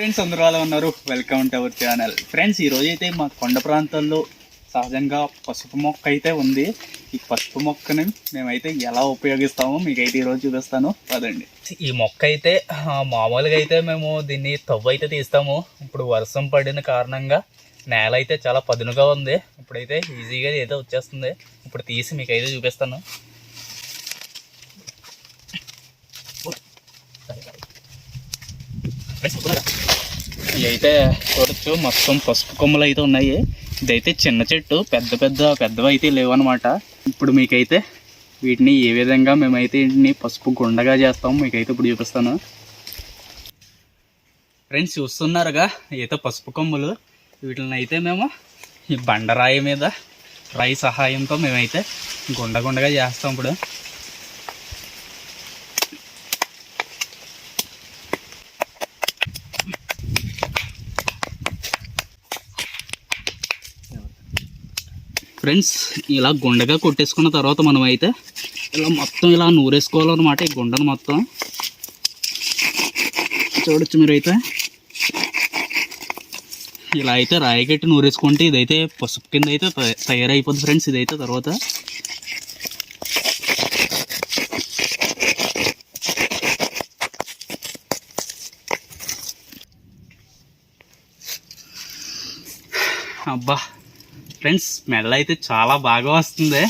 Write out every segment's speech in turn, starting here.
Friends అందరూ అలా ఉన్నారు? Welcome to our channel friends ఈరోజు అయితే మా కొండ ప్రాంతాల్లో సహజంగా పసుపు మొక్క అయితే ఉంది. ఈ పసుపు మొక్కని మేమైతే ఎలా ఉపయోగిస్తామో మీకైతే ఈరోజు చూపిస్తాను. పదండి. ఈ మొక్క అయితే మామూలుగా అయితే మేము దీన్ని తవ్వు అయితే తీస్తాము. ఇప్పుడు వర్షం పడిన కారణంగా నేల అయితే చాలా పదునుగా ఉంది. ఇప్పుడైతే ఈజీగా అయితే వచ్చేస్తుంది. ఇప్పుడు తీసి మీకైతే చూపిస్తాను. ఇవి ఇదైతే చూడొచ్చు మొత్తం పసుపు కొమ్మలు అయితే ఉన్నాయి. ఇదైతే చిన్న చెట్టు పెద్ద పెద్ద పెద్దవి అయితే లేవు అనమాట ఇప్పుడు మీకైతే వీటిని ఏ విధంగా మేమైతే వీటిని పసుపు గుండగా చేస్తాం మీకైతే ఇప్పుడు చూపిస్తాను. ఫ్రెండ్స్ చూస్తున్నారుగా అయితే పసుపు కొమ్ములు. వీటిని అయితే మేము ఈ బండరాయి మీద రాయి సహాయంతో మేమైతే గుండగుండగా చేస్తాం ఇప్పుడు. ఫ్రెండ్స్ ఇలా గుండగా కొట్టేసుకున్న తర్వాత మనం అయితే ఇలా మొత్తం ఇలా నూరేసుకోవాలన్నమాట ఈ గుండను మొత్తం. చూడొచ్చు మీరైతే. ఇలా అయితే రాయి కట్టి నూరేసుకుంటే ఇదైతే పసుపు కింద అయితే తయారైపోద్ది ఫ్రెండ్స్ ఇదైతే తర్వాత. అబ్బా! ఫ్రెండ్స్ స్మెల్ అయితే చాలా బాగా వస్తుంది.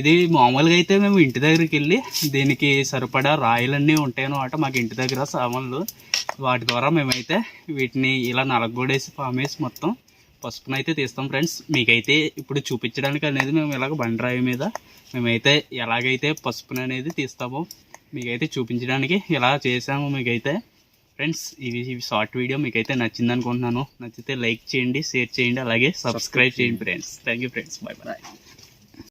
ఇది మామూలుగా అయితే మేము ఇంటి దగ్గరికి వెళ్ళి దీనికి సరిపడా రాయిలన్నీ ఉంటాయన్నమాట మాకు ఇంటి దగ్గర సామాన్లు. వాటి ద్వారా మేమైతే వీటిని ఇలా నలగొడేసి పామేసి మొత్తం పసుపునైతే అయితే తీస్తాం ఫ్రెండ్స్. మీకైతే ఇప్పుడు చూపించడానికి అనేది మేము ఇలాగ బండరాయి మీద మేమైతే ఎలాగైతే పసుపుని అనేది తీస్తామో మీకైతే చూపించడానికి ఇలా చేసాము మీకైతే. ఫ్రెండ్స్ ఇది షార్ట్ వీడియో మీకైతే నచ్చింది అనుకుంటున్నాను నచ్చితే లైక్ చేయండి షేర్ చేయండి అలాగే సబ్స్క్రైబ్ చేయండి friends. Thank you friends. Bye. Bye.